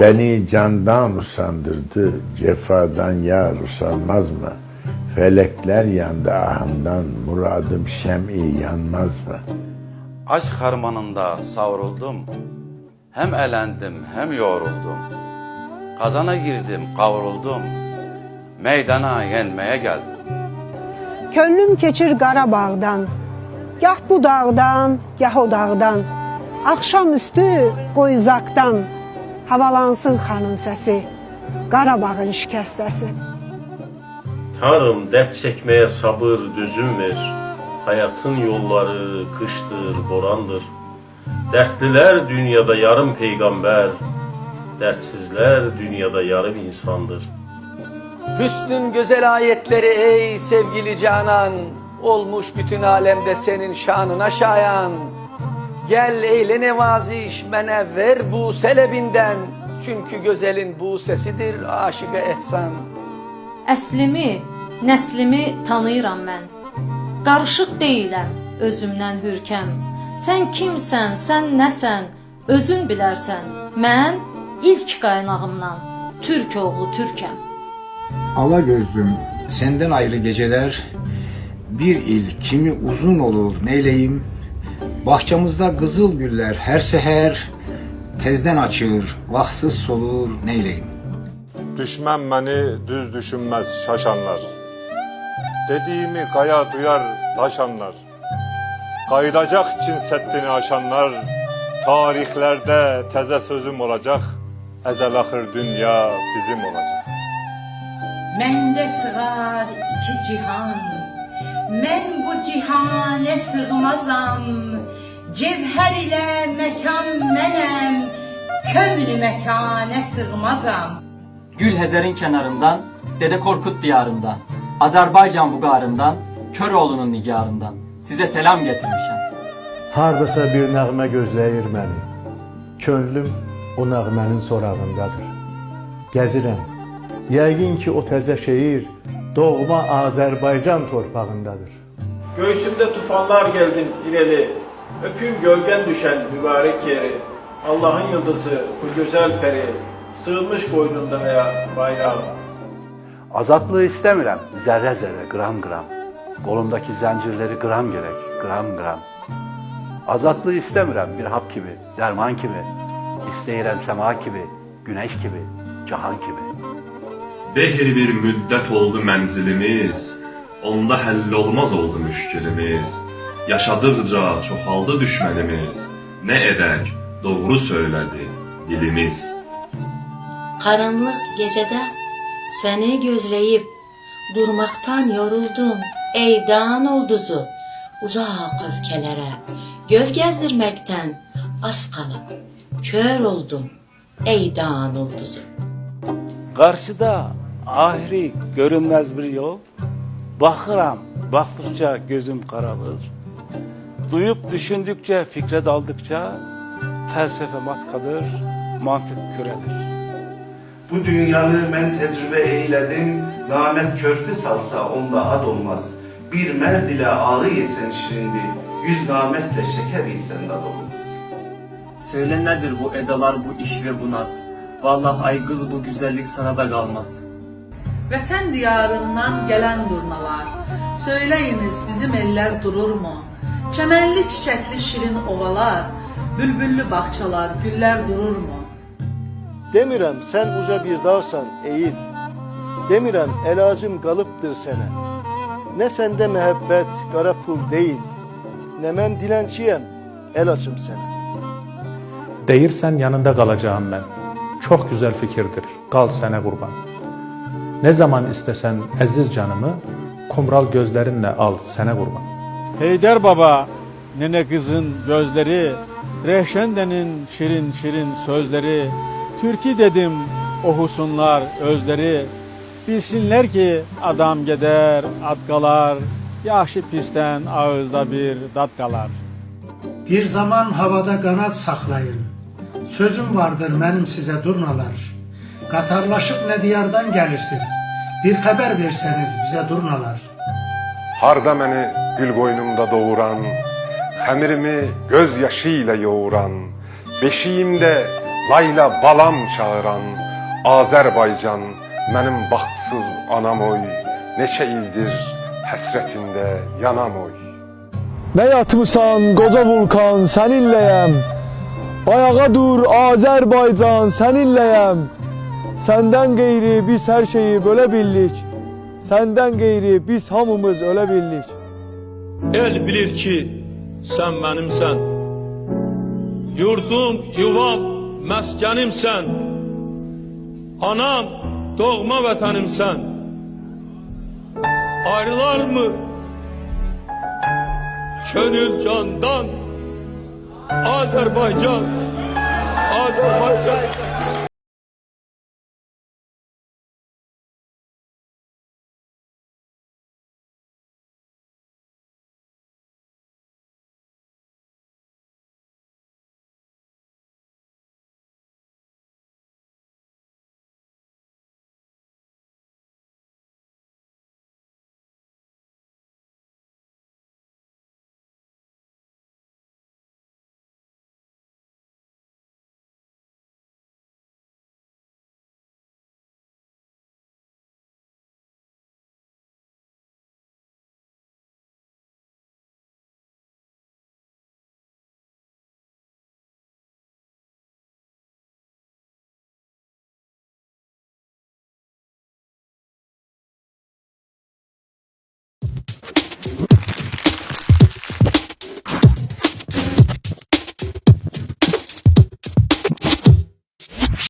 Beni candan usandırdı, cefadan yar usanmaz mı? Felekler yandı ahımdan, muradım şem'i yanmaz mı? Aşk harmanında savruldum. Hem elendim hem yoruldum. Kazana girdim kavruldum. Meydana yenmeye geldim. Könlüm keçir Qarabağdan. Gah bu dağdan, gah o dağdan. Axşamüstü qoyuzaqdan havalansın xanın səsi. Qarabağın şikəstəsi. Tanrım dert çekmeye sabır düzüm ver. Hayatın yolları kıştır, borandır. Dertliler dünyada yarım peygamber. Dertsizler dünyada yarım insandır. Hüsnün güzel ayetleri ey sevgili canan Olmuş bütün alemde senin şanına şayan Gel eyle nevaziş mene ver bu selebinden Çünkü güzelin bu sesidir aşıka ehsan Əslimi, nəslimi tanıyıram mən. Qarışıq deyiləm, özümdən hürkəm. Sən kimsən, sən nəsən, özün bilərsən. Mən ilk qaynağımdan türk oğlu türkəm. Ala gözlüm senden ayrı geceler bir il kimi uzun olur neyleyim Bahçamızda kızıl güller her seher tezden açır vaxtsız solur neyleyim Düşmən məni düz düşünməz şaşanlar. Dediyimi qaya duyar daşanlar. Qaydacaq Çin səddini aşanlar. Tarixlərdə təzə sözüm olacaq. Əzəl axır dünya bizim olacaq. Məndə sığar iki cihan Mən bu cihane sığmazam Cevher ile mekan mənəm Kömrü mekane sığmazam Gül Hezer'in kenarından, Dede Korkut diyarından, Azerbaycan vugarından, Köroğlu'nun nigarından size selam getirmişim. Hardasa bir nəğmə gözləyir məni. Könlüm o nəğmənin sorağındadır. Gəzirəm. Yəqin ki o təzə şeir doğma Azərbaycan torpağındadır. Göğsümde tufanlar geldin ineli, öpüm gölgen düşen mübarek yeri. Allah'ın yıldızı bu güzel peri, sığınmış koynunda veya bayrağım. Azatlığı istemirəm, zərrə zərrə, qram qram. Qolumdakı zəncirləri qram gerek, qram qram. Azatlığı istemirəm bir hap kimi, dərman kimi. İstəyirəm səma kimi, güneş kimi, cahan kimi. Behir bir müddət oldu mənzilimiz, onda həll olmaz oldu müşkilimiz. Yaşadıqca çoxaldı düşmənimiz, nə edək, doğru söylədi dilimiz. Qaranlıq gecədə səni gözləyib durmaqdan yoruldum. Ey dan ulduzu, uzaq öfkələrə göz gəzdirməkdən az qalıb kör oldum. Ey dan ulduzu. Karşıda ahiri görünmez bir yol. Bakıram, baktıkça gözüm karalır. Duyup düşündükçe, fikre daldıkça felsefe matkadır, mantık küredir. Bu dünyanı mən təcrübə eylədim, namət körpü salsa onda ad olmaz. Bir mərd ilə ağı yesən şirindir, yüz namətlə şəkər yesən dad olmaz. Söyle nedir bu edalar, bu iş ve bu naz? Vallahi ay kız bu güzellik sana da kalmaz. Vətən diyarından gələn durnalar, söyləyiniz bizim ellər dururmu? Çəmənli çiçəkli şirin ovalar, bülbüllü bağçalar, güllər dururmu? Demirəm sən uca bir dağsan eğil. Demirəm əlacım qalıbdır sənə. Nə səndə məhəbbət qara pul deyil. Nə mən dilənçiyəm, el açım sənə. Deyirsən yanında qalacağam mən. Çox gözəl fikirdir. Qal sənə qurban. Nə zaman istəsən əziz canımı, kumral gözlərinlə al sənə qurban. Heyder Baba, nene kızın gözleri, Rehşende'nin şirin şirin sözleri, Türki dedim o husunlar özleri, bilsinler ki adam gider at kalar, yaşı pisten ağızda bir dat kalar. Bir zaman havada qanad saxlayın. Sözüm vardır mənim sizə durnalar. Qatarlaşıb nə diyardan gəlirsiniz? Bir xəbər versəniz bizə durnalar. Harda gül qoynumda doğuran, Təmirimi göz yaşı ilə yoğuran, beşiyimdə layla balam çağıran Azərbaycan mənim baxtsız anam oy, neçə ildir həsrətində yanam oy. Ne yatmışsan koca vulkan seninleyem Ayağa dur Azerbaycan seninleyem Senden gayri biz her şeyi böyle bildik Senden gayri biz hamımız öyle bildik El bilir ki sen benimsen. Yurdum, yuvam, meskenimsen. Anam, doğma vatanımsen. Ayrılar mı? Gönül candan. Azerbaycan, Azerbaycan.